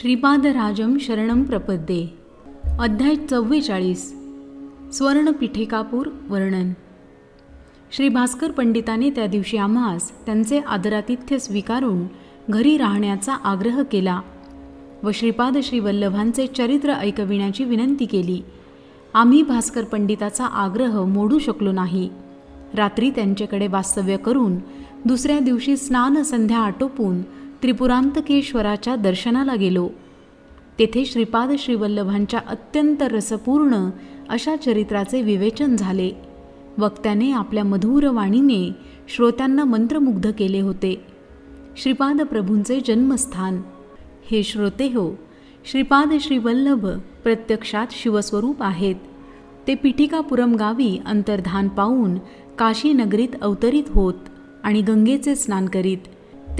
श्रीपादराजम शरणम प्रपद्ये. अध्याय चव्वेचाळीस. स्वर्णपिठिकापूर वर्णन. श्री भास्कर पंडिताने त्या दिवशी आम्हास त्यांचे आदरातिथ्य स्वीकारून घरी राहण्याचा आग्रह केला व श्रीपाद श्रीवल्लभांचे चरित्र ऐकविण्याची विनंती केली. आम्ही भास्कर पंडिताचा आग्रह मोडू शकलो नाही. रात्री त्यांच्याकडे वास्तव्य करून दुसऱ्या दिवशी स्नान संध्या आटोपून त्रिपुरांतकेश्वराच्या दर्शनाला गेलो. तेथे श्रीपाद श्रीवल्लभांच्या अत्यंत रसपूर्ण अशा चरित्राचे विवेचन झाले. वक्त्याने आपल्या मधुर वाणीने श्रोत्यांना मंत्रमुग्ध केले होते. श्रीपाद प्रभूंचे जन्मस्थान. हे श्रोते हो श्रीपाद श्रीवल्लभ प्रत्यक्षात शिवस्वरूप आहेत. ते पिठिकापुरम गावी अंतर्धान पाहून काशी नगरीत अवतरित होत आणि गंगेचे स्नान करीत.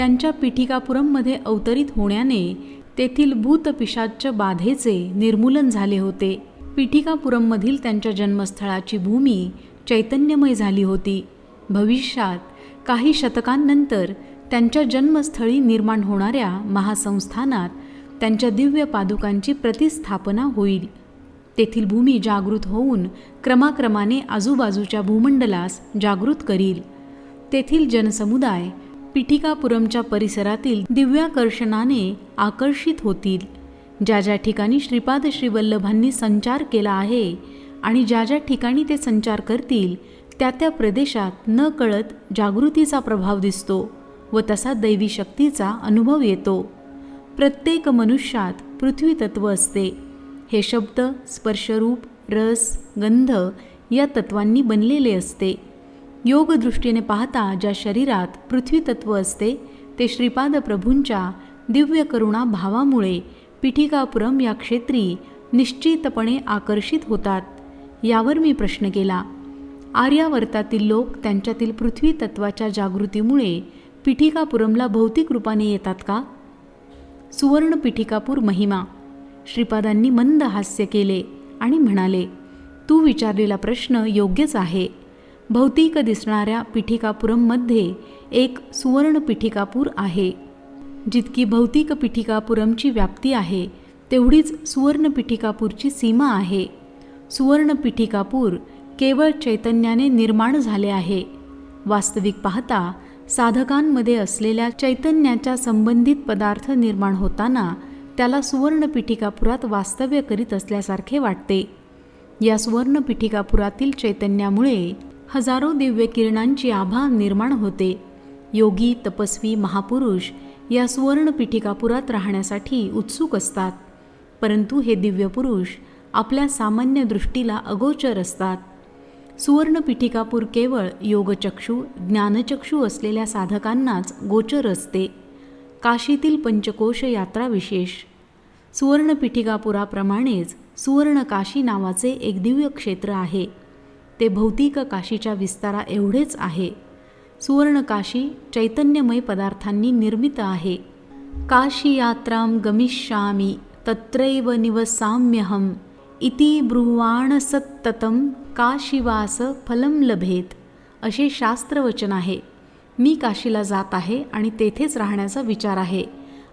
त्यांच्या पिठिकापुरममध्ये अवतरित होण्याने तेथील भूतपिशाच्च बाधेचे निर्मूलन झाले होते. पिठिकापुरममधील त्यांच्या जन्मस्थळाची भूमी चैतन्यमय झाली होती. भविष्यात काही शतकांनंतर त्यांच्या जन्मस्थळी निर्माण होणाऱ्या महासंस्थानात त्यांच्या दिव्य पादुकांची प्रतिस्थापना होईल. तेथील भूमी जागृत होऊन क्रमाक्रमाने आजूबाजूच्या भूमंडलास जागृत करील. तेथील जनसमुदाय पिठिकापुरमच्या परिसरातील दिव्याकर्षणाने आकर्षित होतील. ज्या ज्या ठिकाणी श्रीपाद श्रीवल्लभांनी संचार केला आहे आणि ज्या ज्या ठिकाणी ते संचार करतील त्या त्या प्रदेशात न कळत जागृतीचा प्रभाव दिसतो व तसा दैवी शक्तीचा अनुभव येतो. प्रत्येक मनुष्यात पृथ्वी तत्व असते. हे शब्द स्पर्शरूप रस गंध या तत्वांनी बनलेले असते. योगदृष्टीने पाहता ज्या शरीरात पृथ्वी तत्व असते ते श्रीपाद प्रभूंच्या दिव्य करुणा भावामुळे पिठिकापुरम या क्षेत्री निश्चितपणे आकर्षित होतात यावर मी प्रश्न केला. आर्यावर्तातील लोक त्यांच्यातील पृथ्वी तत्वाच्या जागृतीमुळे पिठिकापुरमला भौतिक रूपाने येतात का? सुवर्ण पिठिकापूर महिमा. श्रीपादांनी मंद हास्य केले आणि म्हणाले तू विचारलेला प्रश्न योग्यच आहे. भौतिक दिसणाऱ्या पिठिकापुरममध्ये एक सुवर्ण पिठिकापूर आहे. जितकी भौतिक पिठिकापुरमची व्याप्ती आहे तेवढीच सुवर्ण पिठिकापूरची सीमा आहे. सुवर्ण पिठिकापूर केवळ चैतन्याने निर्माण झाले आहे. वास्तविक पाहता साधकांमध्ये असलेल्या चैतन्याच्या संबंधित पदार्थ निर्माण होताना त्याला सुवर्ण पिठिकापुरात वास्तव्य करीत असल्यासारखे वाटते. या सुवर्ण पिठिकापुरातील चैतन्यामुळे हजारो दिव्य किरणांची आभा निर्माण होते. योगी तपस्वी महापुरुष या सुवर्ण पिठिकापुरात राहण्यासाठी उत्सुक असतात. परंतु हे दिव्य पुरुष आपल्या सामान्य दृष्टीला अगोचर असतात. सुवर्णपीठिकापूर केवळ योगचक्षू ज्ञानचक्षू असलेल्या साधकांनाच गोचर असते. काशीतील पंचकोश यात्रा विशेष. सुवर्णपीठिकापुराप्रमाणेच सुवर्णकाशी नावाचे एक दिव्य क्षेत्र आहे. ते भौतिक काशीच्या विस्तारा एवढेच आहे. सुवर्णकाशी चैतन्यमय पदार्थांनी निर्मित आहे. काशी यात्रां गमिष्यामि तत्रैव निवसाम्यहम इति ब्रुवाण सत्ततं काशीवास फलम लभेत असे शास्त्रवचन आहे. मी काशीला जात आहे आणि तेथेच राहण्याचा विचार आहे.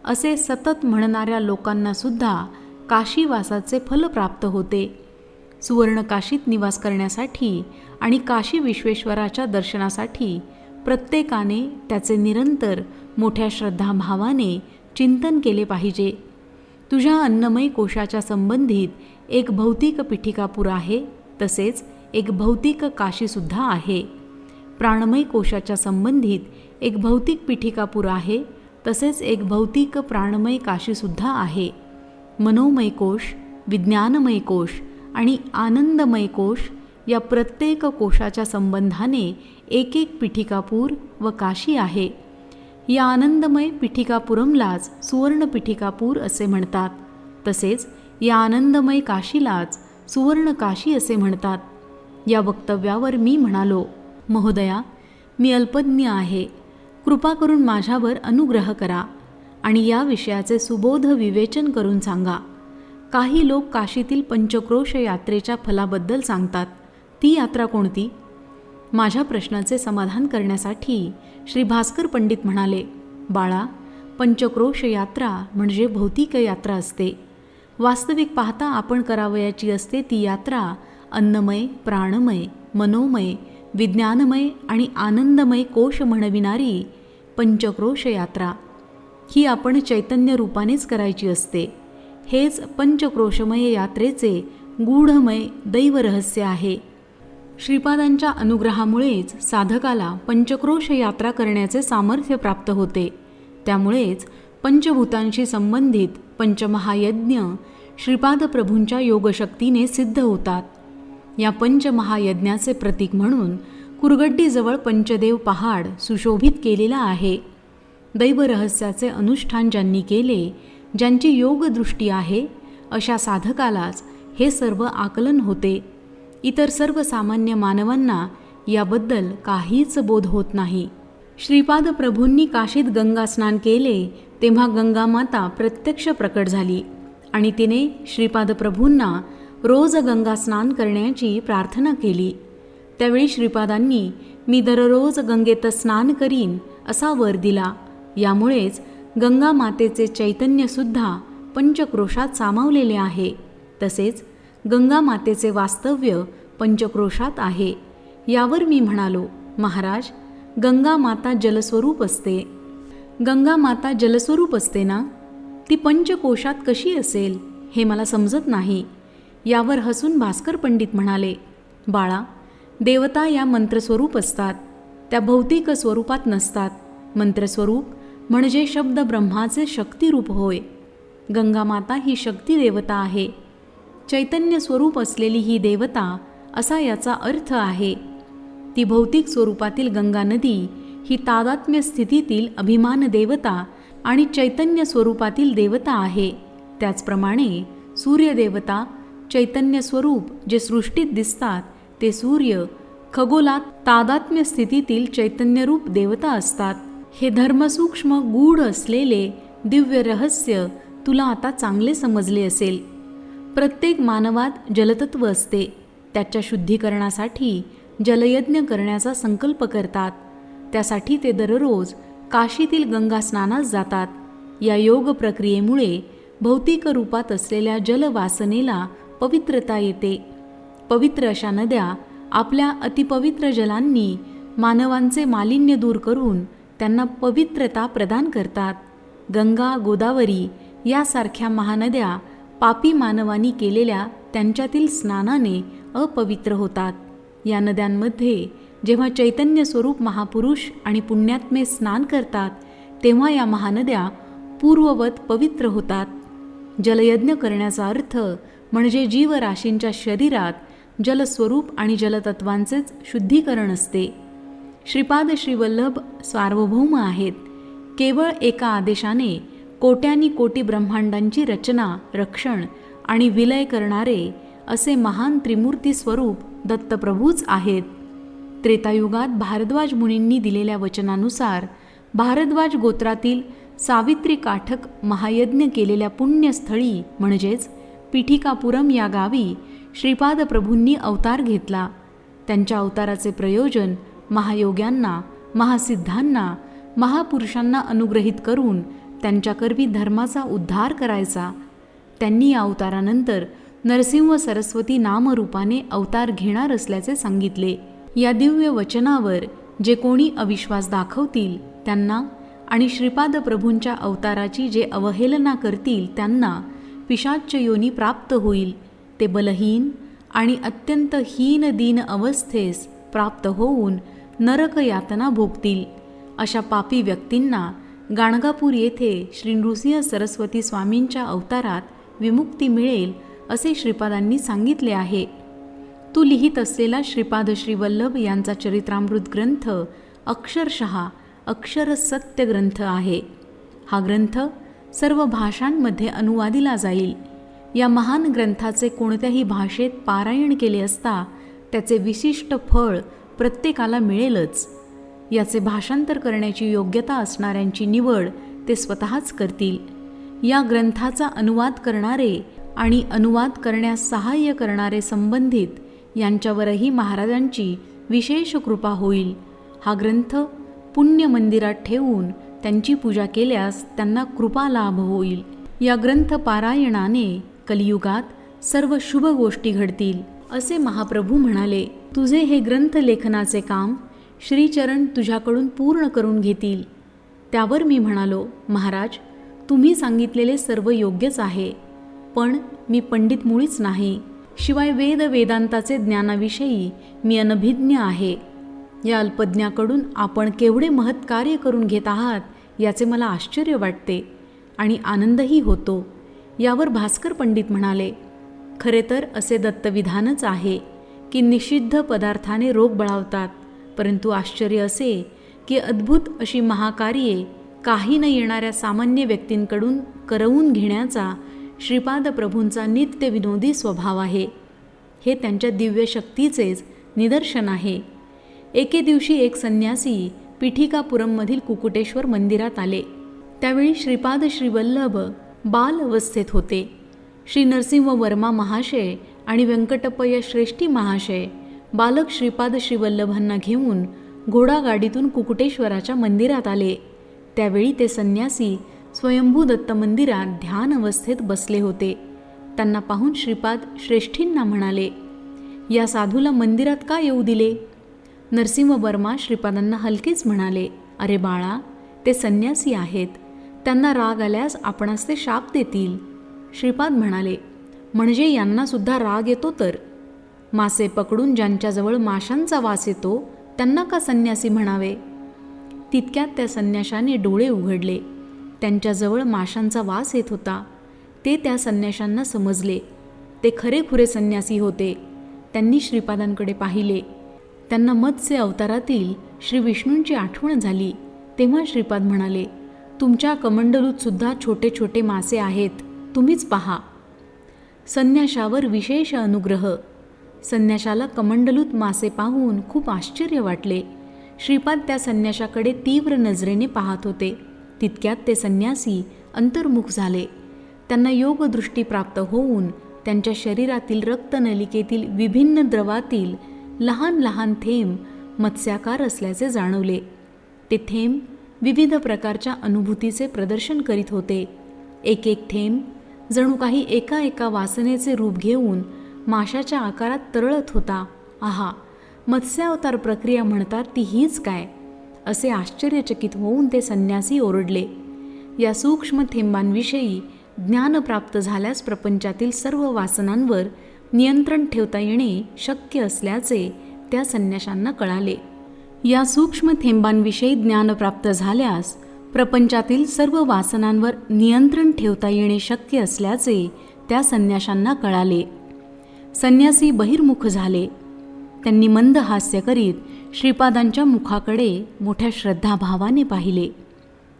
असे सतत म्हणणाऱ्या लोकांनासुद्धा काशीवासाचे फल प्राप्त होते. सुवर्णकाशीत निवास करण्यासाठी आणि काशी विश्वेश्वराच्या दर्शनासाठी प्रत्येकाने त्याचे निरंतर मोठ्या श्रद्धाभावाने चिंतन केले पाहिजे. तुझ्या अन्नमय कोशाच्या संबंधित एक भौतिक पिठिकापूर आहे तसेच एक भौतिक काशीसुद्धा आहे. प्राणमय कोशाच्या संबंधित एक भौतिक पिठिकापूर आहे तसेच एक भौतिक प्राणमय काशीसुद्धा आहे. मनोमय कोश विज्ञानमय कोश आणि आनंदमय कोश या प्रत्येक कोशाच्या संबंधाने एक एक पिठिकापूर व काशी आहे. या आनंदमय पिठिकापुरमलाच सुवर्ण पिठिकापूर असे म्हणतात. तसेच या आनंदमय काशीलाच सुवर्ण काशी असे म्हणतात. या वक्तव्यावर मी म्हणालो महोदया मी अल्पज्ञ आहे. कृपा करून माझ्यावर अनुग्रह करा आणि या विषयाचे सुबोध विवेचन करून सांगा. काही लोक काशीतील पंचक्रोश यात्रेच्या फलाबद्दल सांगतात. ती यात्रा कोणती? माझ्या प्रश्नाचे समाधान करण्यासाठी श्री भास्कर पंडित म्हणाले बाळा पंचक्रोश यात्रा म्हणजे भौतिक यात्रा असते. वास्तविक पाहता आपण करावयाची असते ती यात्रा अन्नमय प्राणमय मनोमय विज्ञानमय आणि आनंदमय कोश म्हणविणारी पंचक्रोश यात्रा. ही आपण चैतन्य रूपानेच करायची असते. हेच पंचक्रोशमय यात्रेचे गूढमय दैवरहस्य आहे. श्रीपादांच्या अनुग्रहामुळेच साधकाला पंचक्रोश यात्रा करण्याचे सामर्थ्य प्राप्त होते. त्यामुळेच पंचभूतांशी संबंधित पंचमहायज्ञ श्रीपाद प्रभूंच्या योगशक्तीने सिद्ध होतात. या पंचमहायज्ञाचे प्रतीक म्हणून कुरगड्डीजवळ पंचदेव पहाड सुशोभित केलेला आहे. दैवरहस्याचे अनुष्ठान ज्यांनी केले ज्यांची योगदृष्टी आहे अशा साधकालाच हे सर्व आकलन होते. इतर सर्वसामान्य मानवांना याबद्दल काहीच बोध होत नाही. श्रीपाद प्रभूंनी काशीत गंगा स्नान केले तेव्हा गंगा माता प्रत्यक्ष प्रकट झाली आणि तिने श्रीपाद प्रभूंना रोज गंगा स्नान करण्याची प्रार्थना केली. त्यावेळी श्रीपादांनी मी दररोज गंगेत स्नान करीन असा वर दिला. यामुळेच गंगा मातेचे चैतन्यसुद्धा पंचक्रोशात सामावलेले आहे. तसेच गंगा मातेचे वास्तव्य पंचक्रोशात आहे. यावर मी म्हणालो महाराज गंगा माता जलस्वरूप असते. गंगा माता जलस्वरूप असते ना? ती पंचकोशात कशी असेल हे मला समजत नाही. यावर हसून भास्कर पंडित म्हणाले बाळा देवता या मंत्रस्वरूप असतात. त्या भौतिक स्वरूपात नसतात. मंत्रस्वरूप म्हणजे शब्द ब्रह्माचे शक्तिरूप होय. गंगामाता ही शक्ती देवता आहे. चैतन्य स्वरूप असलेली ही देवता असा याचा अर्थ आहे. ती भौतिक स्वरूपातील गंगा नदी ही तादात्म्य स्थितीतील अभिमान देवता आणि चैतन्य स्वरूपातील देवता आहे. त्याचप्रमाणे सूर्यदेवता चैतन्य स्वरूप जे सृष्टीत दिसतात ते सूर्य खगोलात तादात्म्य स्थितीतील चैतन्यरूप देवता असतात. हे धर्मसूक्ष्म गूढ असलेले दिव्य रहस्य तुला आता चांगले समजले असेल. प्रत्येक मानवात जलतत्व असते. त्याच्या शुद्धीकरणासाठी जलयज्ञ करण्याचा संकल्प करतात. त्यासाठी ते दररोज काशीतील गंगा स्नानास जातात. या योग प्रक्रियेमुळे भौतिक रूपात असलेल्या जलवासनेला पवित्रता येते. पवित्र अशा नद्या आपल्या अतिपवित्र जलांनी मानवांचे मालिन्य दूर करून त्यांना पवित्रता प्रदान करतात. गंगा गोदावरी यासारख्या महानद्या पापी मानवानी केलेल्या त्यांच्यातील स्नानाने अपवित्र होतात. या नद्यांमध्ये जेव्हा चैतन्य स्वरूप महापुरुष आणि पुण्यात्मे स्नान करतात तेव्हा या महानद्या पूर्ववत पवित्र होतात. जलयज्ञ करण्याचा अर्थ म्हणजे जीवराशींच्या शरीरात जलस्वरूप आणि जलतत्वांचेच शुद्धीकरण असते. श्रीपाद श्रीवल्लभ सार्वभौम आहेत. केवळ एका आदेशाने कोट्यानी कोटी ब्रह्मांडांची रचना रक्षण आणि विलय करणारे असे महान त्रिमूर्ती स्वरूप दत्तप्रभूच आहेत. त्रेतायुगात भारद्वाज मुनींनी दिलेल्या वचनानुसार भारद्वाज गोत्रातील सावित्री काठक महायज्ञ केलेल्या पुण्यस्थळी म्हणजेच पिठिकापुरम या गावी श्रीपाद प्रभूंनी अवतार घेतला. त्यांच्या अवताराचे प्रयोजन महायोग्यांना महासिद्धांना महापुरुषांना अनुग्रहित करून त्यांच्याकरवी धर्माचा उद्धार करायचा. त्यांनी या अवतारानंतर नरसिंह सरस्वती नामरूपाने अवतार घेणार असल्याचे सांगितले. या दिव्य वचनावर जे कोणी अविश्वास दाखवतील त्यांना आणि श्रीपाद प्रभूंच्या अवताराची जे अवहेलना करतील त्यांना पिशाच्च योनी प्राप्त होईल. ते बलहीन आणि अत्यंत हीन दीन अवस्थेस प्राप्त होऊन नरक यातना भोगतील. अशा पापी व्यक्तींना गाणगापूर येथे श्री नृसिंह सरस्वती स्वामींच्या अवतारात विमुक्ती मिळेल असे श्रीपादांनी सांगितले आहे. तू लिहित असलेला श्रीपाद श्रीवल्लभ यांचा चरित्रामृत ग्रंथ अक्षरशः अक्षर सत्य ग्रंथ आहे. हा ग्रंथ सर्व भाषांमध्ये अनुवादिला जाईल. या महान ग्रंथाचे कोणत्याही भाषेत पारायण केले असता त्याचे विशिष्ट फळ प्रत्येकाला मिळेलच. याचे भाषांतर करण्याची योग्यता असणाऱ्यांची निवड ते स्वतःच करतील. या ग्रंथाचा अनुवाद करणारे आणि अनुवाद करण्यास सहाय्य करणारे संबंधित यांच्यावरही महाराजांची विशेष कृपा होईल. हा ग्रंथ पुण्य मंदिरात ठेवून त्यांची पूजा केल्यास त्यांना कृपा लाभ होईल. या ग्रंथ पारायणाने कलियुगात सर्व शुभ गोष्टी घडतील. असे महाप्रभू म्हणाले तुझे हे ग्रंथ लेखनाचे काम श्रीचरण तुझ्याकडून पूर्ण करून घेतील. त्यावर मी म्हणालो महाराज तुम्ही सांगितलेले सर्व योग्यच आहे पण मी पंडित मुळीच नाही. शिवाय वेद वेदांताचे ज्ञानाविषयी मी अनभिज्ञ आहे. या अल्पज्ञाकडून आपण केवढे महत् कार्य करून घेत आहात याचे मला आश्चर्य वाटते आणि आनंदही होतो. यावर भास्कर पंडित म्हणाले खरे तर असे दत्तविधानच आहे की निषिद्ध पदार्थाने रोग बळावतात. परंतु आश्चर्य असे की अद्भुत अशी महाकार्ये काही न येणाऱ्या सामान्य व्यक्तींकडून करवून घेण्याचा श्रीपाद प्रभूंचा नित्य विनोदी स्वभाव आहे. हे त्यांच्या दिव्य शक्तीचेच निदर्शन आहे. एके दिवशी एक संन्यासी पिठिकापुरममधील कुकुटेश्वर मंदिरात आले. त्यावेळी श्रीपाद श्रीवल्लभ बाल अवस्थेत होते. श्री नरसिंह वर्मा महाशय आणि व्यंकटप्पय श्रेष्ठी महाशय बालक श्रीपाद श्रीवल्लभांना घेऊन घोडागाडीतून कुकुटेश्वराच्या मंदिरात आले. त्यावेळी ते संन्यासी स्वयंभू दत्त मंदिरात ध्यान अवस्थेत बसले होते. त्यांना पाहून श्रीपाद श्रेष्ठींना म्हणाले या साधूला मंदिरात का येऊ दिले? नरसिंह वर्मा श्रीपादांना हलकेच म्हणाले अरे बाळा ते संन्यासी आहेत. त्यांना राग आल्यास आपणास ते शाप देतील. श्रीपाद म्हणाले म्हणजे यांनासुद्धा राग येतो तर? मासे पकडून ज्यांच्याजवळ माशांचा वास येतो त्यांना का संन्यासी म्हणावे तितक्यात त्या संन्याशाने डोळे उघडले. त्यांच्याजवळ माशांचा वास येत होता. ते त्या संन्याशांना समजले. ते खरेखुरे संन्यासी होते. त्यांनी श्रीपादांकडे पाहिले. त्यांना मत्स्य अवतारातील श्री विष्णूंची आठवण झाली. तेव्हा श्रीपाद म्हणाले तुमच्या कमंडलूतसुद्धा छोटे छोटे मासे आहेत. तुम्हीच पहा. संन्याशावर विशेष अनुग्रह. संन्याशाला कमंडलूत मासे पाहून खूप आश्चर्य वाटले. श्रीपाद त्या संन्याशाकडे तीव्र नजरेने पाहत होते. तितक्यात ते संन्यासी अंतर्मुख झाले. त्यांना योगदृष्टी प्राप्त होऊन त्यांच्या शरीरातील रक्तनलिकेतील विभिन्न द्रवातील लहान लहान थेंब मत्स्याकार असल्याचे जाणवले. ते थेंब विविध प्रकारच्या अनुभूतीचे प्रदर्शन करीत होते. एक एक थेंब जणू काही एका एका वासनेचे रूप घेऊन माशाच्या आकारात तरळत होता. आहा मत्स्यावतार प्रक्रिया म्हणतात ती हीच काय? असे आश्चर्यचकित होऊन ते संन्यासी ओरडले. या सूक्ष्म थेंबांविषयी ज्ञान प्राप्त झाल्यास प्रपंचातील सर्व वासनांवर नियंत्रण ठेवता येणे शक्य असल्याचे त्या संन्याशांना कळाले. या सूक्ष्म थेंबांविषयी ज्ञान प्राप्त झाल्यास प्रपंचातील सर्व वासनांवर नियंत्रण ठेवता येणे शक्य असल्याचे त्या संन्याशांना कळाले. संन्यासी बहिर्मुख झाले. त्यांनी मंद हास्य करीत श्रीपादांच्या मुखाकडे मोठ्या श्रद्धाभावाने पाहिले.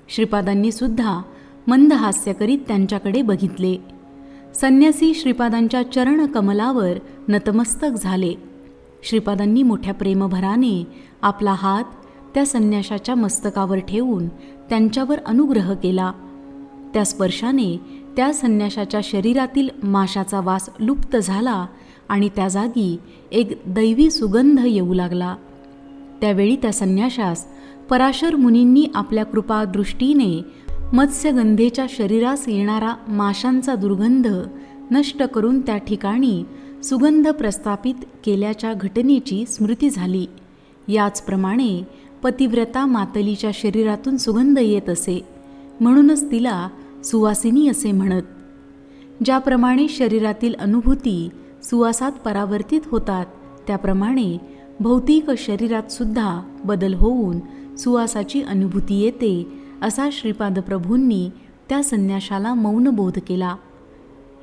श्रीपादांनी सुद्धा मंद हास्य करीत त्यांच्याकडे बघितले. संन्यासी श्रीपादांच्या चरणकमलावर नतमस्तक झाले. श्रीपादांनी मोठ्या प्रेमभराने आपला हात त्या संन्याशाच्या मस्तकावर ठेवून त्यांच्यावर अनुग्रह केला. त्या स्पर्शाने त्या संन्याशाच्या शरीरातील माशाचा वास लुप्त झाला आणि त्या जागी एक दैवी सुगंध येऊ लागला. त्यावेळी त्या संन्याशास पराशर मुनींनी आपल्या कृपादृष्टीने मत्स्यगंधेच्या शरीरास येणारा माशांचा दुर्गंध नष्ट करून त्या ठिकाणी सुगंध प्रस्थापित केल्याच्या घटनेची स्मृती झाली. याचप्रमाणे पतिव्रता मातलीच्या शरीरातून सुगंध येत असे. म्हणूनच तिला सुवासिनी असे म्हणत. ज्याप्रमाणे शरीरातील अनुभूती सुवासात परावर्तित होतात त्याप्रमाणे भौतिक शरीरात सुद्धा बदल होऊन सुवासाची अनुभूती येते असा श्रीपाद प्रभूंनी त्या संन्याशाला मौनबोध केला.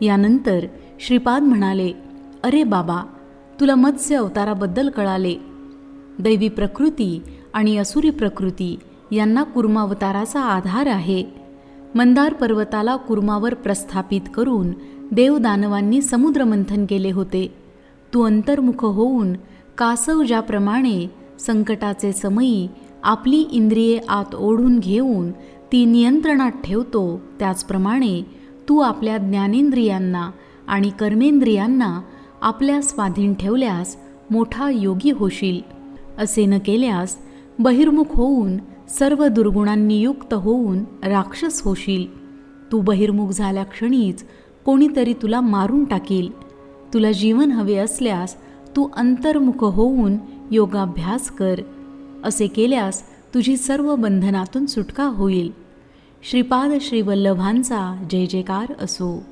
यानंतर श्रीपाद म्हणाले अरे बाबा तुला मत्स्य अवताराबद्दल कळाले. दैवी प्रकृती आणि असुरी प्रकृती यांना कुर्मावताराचा आधार आहे. मंदार पर्वताला कुर्मावर प्रस्थापित करून देवदानवांनी समुद्रमंथन केले होते. तू अंतर्मुख होऊन कासव ज्याप्रमाणे संकटाचे समयी आपली इंद्रिये आत ओढून घेऊन ती नियंत्रणात ठेवतो त्याचप्रमाणे तू आपल्या ज्ञानेंद्रियांना आणि कर्मेंद्रियांना आपल्या स्वाधीन ठेवल्यास मोठा योगी होशील. असे न केल्यास बहिर्मुख होऊन सर्व दुर्गुणांनी युक्त होऊन राक्षस होशील. तू बहिर्मुख झाल्या क्षणीच कोणीतरी तुला मारून टाकील. तुला जीवन हवे असल्यास तू अंतर्मुख होऊन योगाभ्यास कर. असे केल्यास तुझी सर्व बंधनातून सुटका होईल. श्रीपाद श्रीवल्लभांचा जय जयकार असो.